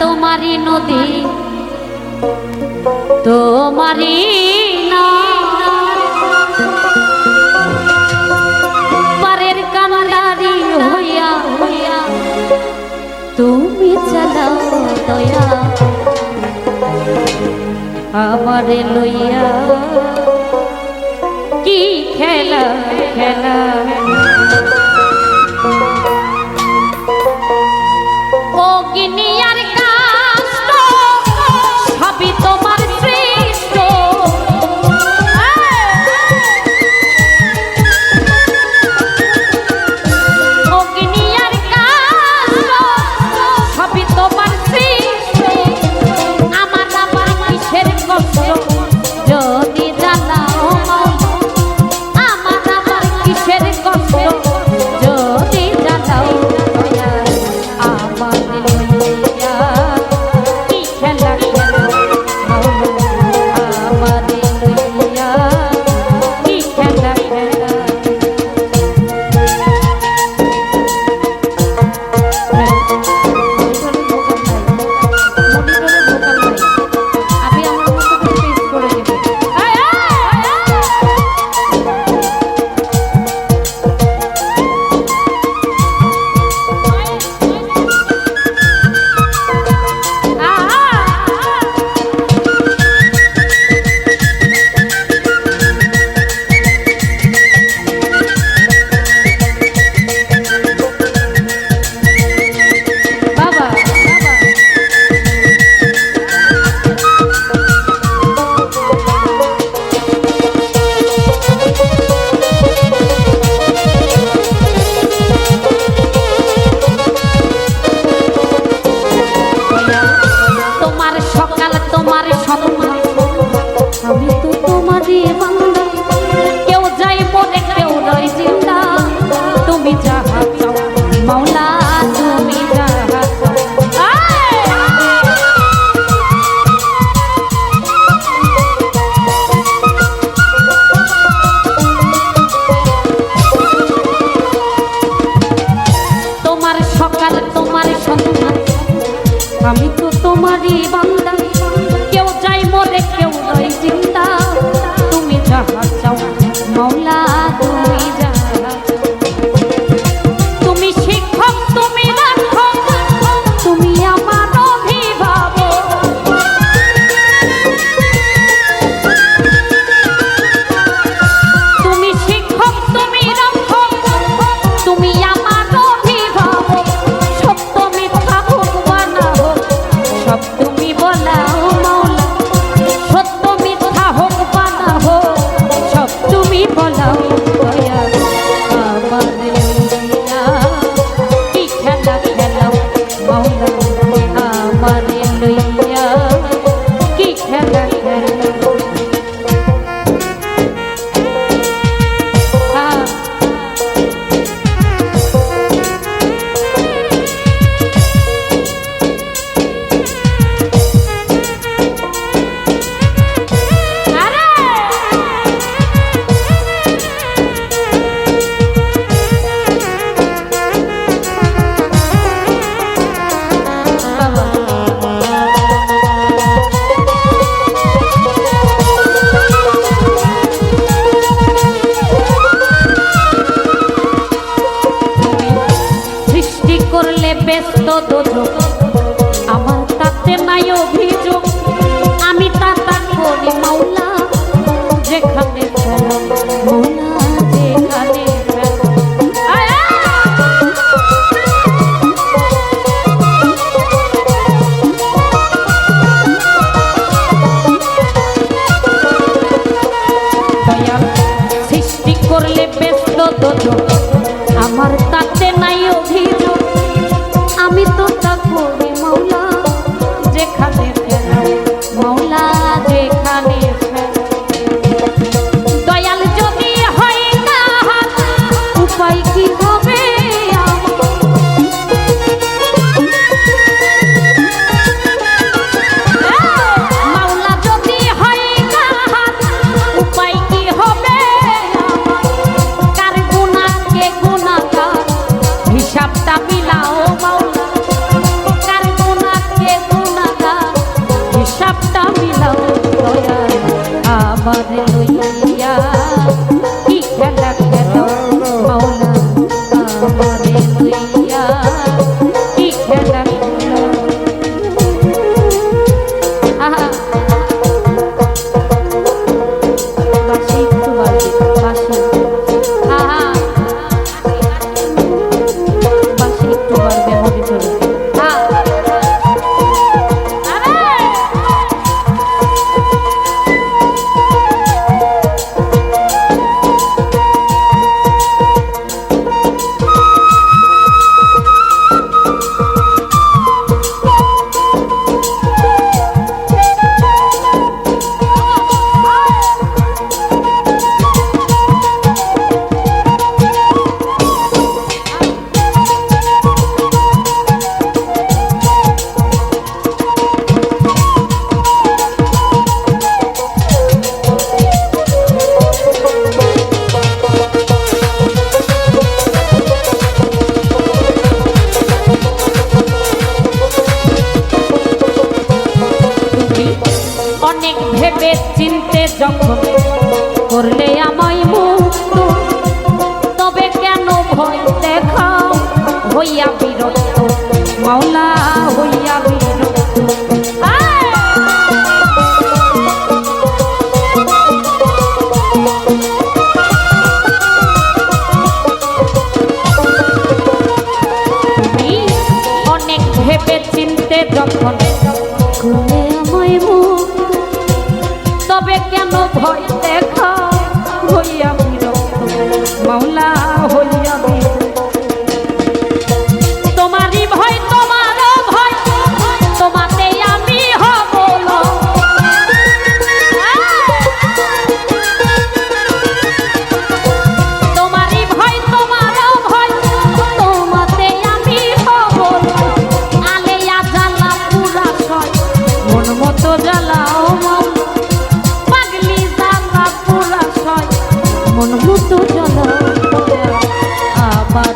তোমারি নদী, তোমারি পারের কান্দারি হইয়া হইয়া তুমি চালাও দয়া। আমারে লইয়া কি খেলা খেলা? অনেক ভেবে চিনতে যখন করলে আমায় মুক্ত তবে কেন ভয় দেখা হইয়া বিরক্ত মাওলা তবে কেন ভয় দেখা হইয়া দ্রুত চলো আমার